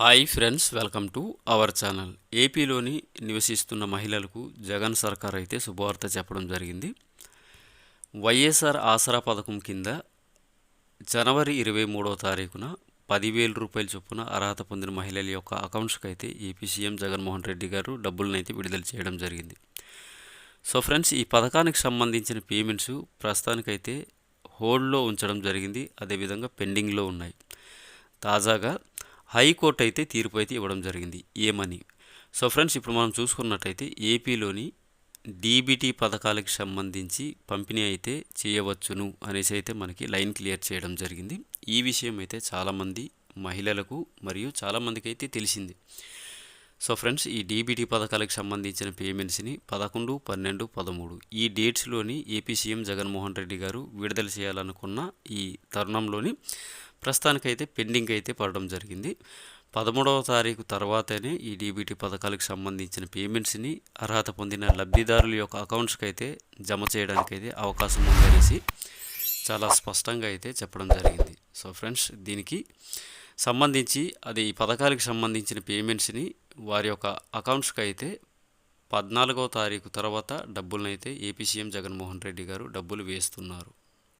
Hi friends welcome to our channel. ఏపీలోని నివసిస్తున్న మహిళలకు జగన్ సర్కార్ అయితే శుభవార్త చెప్పడం జరిగింది. వైఎస్ఆర్ ఆసరా పథకం కింద జనవరి ఇరవై మూడవ తారీఖున పదివేల రూపాయల చొప్పున అర్హత పొందిన మహిళల యొక్క అకౌంట్స్కి అయితే ఏపీ సీఎం జగన్మోహన్ రెడ్డి గారు డబ్బులనైతే విడుదల చేయడం జరిగింది. సో ఫ్రెండ్స్ ఈ పథకానికి సంబంధించిన పేమెంట్స్ ప్రస్తుతానికైతే హోల్డ్లో ఉంచడం జరిగింది. అదేవిధంగా పెండింగ్లో ఉన్నాయి. తాజాగా హైకోర్టు అయితే తీర్పు అయితే ఇవ్వడం జరిగింది. ఏమని? సో ఫ్రెండ్స్ ఇప్పుడు మనం చూసుకున్నట్టయితే ఏపీలోని డీబీటీ పథకాలకు సంబంధించి పంపిణీ అయితే చేయవచ్చును అనేసి అయితే మనకి లైన్ క్లియర్ చేయడం జరిగింది. ఈ విషయం అయితే చాలామంది మహిళలకు మరియు చాలామందికి అయితే తెలిసింది. సో ఫ్రెండ్స్ ఈ డీబీటీ పథకాలకు సంబంధించిన పేమెంట్స్ని పదకొండు పన్నెండు పదమూడు ఈ డేట్స్లోని ఏపీ సీఎం జగన్మోహన్ రెడ్డి గారు విడుదల చేయాలనుకున్న ఈ తరుణంలోని ప్రస్తుతానికైతే పెండింగ్ అయితే పడడం జరిగింది. పదమూడవ తారీఖు తర్వాతనే ఈ డీబీటీ పథకాలకు సంబంధించిన పేమెంట్స్ని అర్హత పొందిన లబ్ధిదారుల యొక్క అకౌంట్స్కి అయితే జమ చేయడానికైతే అవకాశం ఉందనేసి చాలా స్పష్టంగా అయితే చెప్పడం జరిగింది. సో ఫ్రెండ్స్ దీనికి సంబంధించి అది ఈ పథకాలకు సంబంధించిన పేమెంట్స్ని వారి యొక్క అకౌంట్స్కి అయితే పద్నాలుగవ తారీఖు తర్వాత డబ్బులను అయితే ఏపీ సీఎం జగన్మోహన్ రెడ్డి గారు డబ్బులు వేస్తున్నారు.